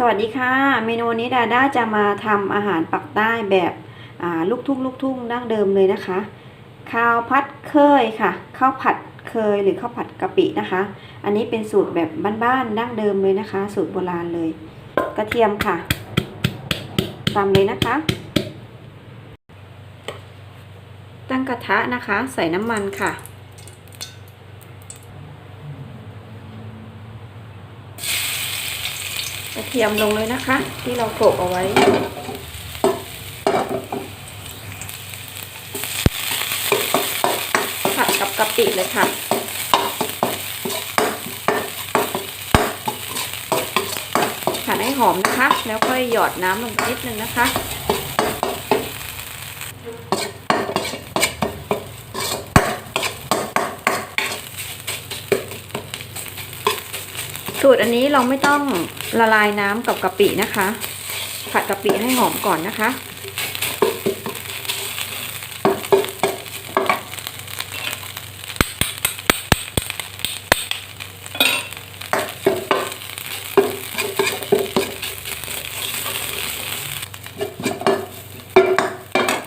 สวัสดีค่ะ เมนูนี้ดาด้าจะมาทำอาหารปักใต้แบบลูกทุ่งลูกทุ่งดั้งเดิมเลยนะคะ ข้าวพัดเคยค่ะ ข้าวผัดเคยหรือข้าวผัดกะปินะคะ อันนี้เป็นสูตรแบบบ้านๆดั้งเดิมเลยนะคะ สูตรโบราณเลย กระเทียมค่ะตามเลยนะคะ ตั้งกระทะนะคะ ใส่น้ำมันค่ะ กระเทียมลงเลยนะคะ ที่เราโขลกเอาไว้ ผัดกับกะปิเลยค่ะผัดให้หอมนะคะ แล้วค่อยหยอดน้ำลงนิดนึงนะคะ สูตรอันนี้เราไม่ต้องละลายน้ำกับกะปินะคะ ผัดกะปิให้หอมก่อนนะคะ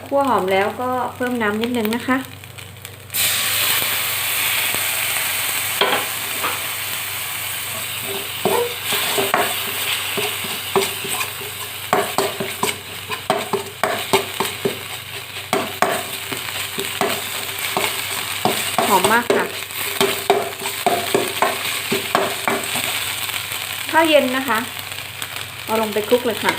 คั่วหอมแล้วก็เพิ่มน้ำนิดนึงนะคะ หอมมากค่ะ ข้าวเย็นนะคะ เอาลงไปคลุกเลยค่ะ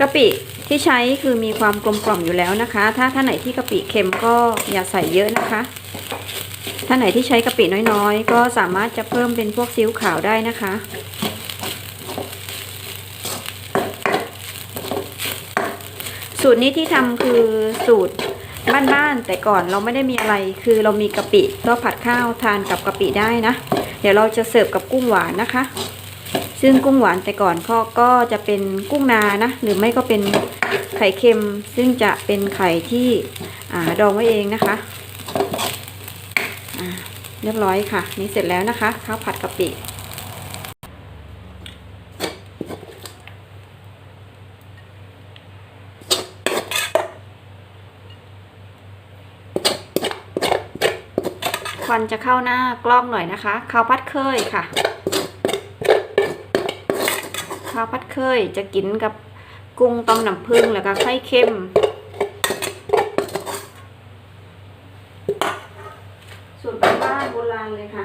กะปิ ที่ใช้คือมีความกลมกล่อมอยู่แล้วนะคะ ถ้าท่านไหนที่กะปิเค็มก็อย่าใส่เยอะนะคะท่านไหนที่ใช้กะปิน้อยๆ ก็สามารถจะเพิ่มเป็นพวกซีอิ๊วขาวได้นะคะสูตรนี้ที่ทำคือสูตรบ้านๆแต่ก่อนเราไม่ได้มีอะไรคือเรามีกะปิก็ผัดข้าวทานกับกะปิได้นะ เดี๋ยวเราจะเสิร์ฟกับกุ้งหวานนะคะ ซึ่งกุ้งหวานแต่ก่อนก็ก็จะเป็นกุ้งนานะ หรือไม่ก็เป็นไข่เค็ม ซึ่งจะเป็นไข่ที่ดองไว้เองนะคะเรียบร้อยค่ะ นี่เสร็จแล้วนะคะข้าวผัดกะปิควันจะเข้าหน้ากล้องหน่อยนะคะข้าวผัดเคยค่ะ ข้าวผัดเคยจะกินกับกุ้งต้มน้ำผึ้งแล้วก็ไข่เค็ม สูตรบ้านโบราณเลยค่ะ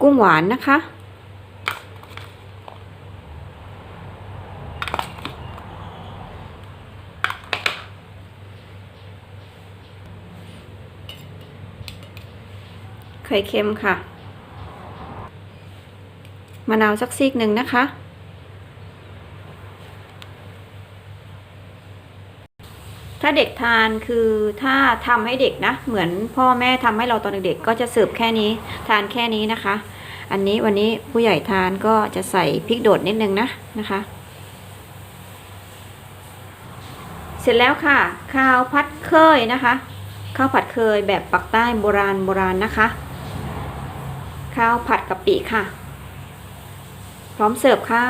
กุ้งหวานนะคะ ไข่เค็มค่ะ มะนาวสักซีกหนึ่งนะคะ ถ้าเด็กทานคือถ้าทำให้เด็กนะ เหมือนพ่อแม่ทำให้เราตอนเด็กๆก็จะเสิร์ฟแค่นี้ทานแค่นี้นะคะ อันนี้วันนี้ผู้ใหญ่ทานก็จะใส่พริกโดดนิดนึงนะนะคะเสร็จแล้วค่ะ ข้าวพัดเคยนะคะ ข้าวผัดเคยแบบปักใต้โบราณโบราณนะคะ ข้าวผัดกะปิค่ะ พร้อมเสิร์ฟค่ะ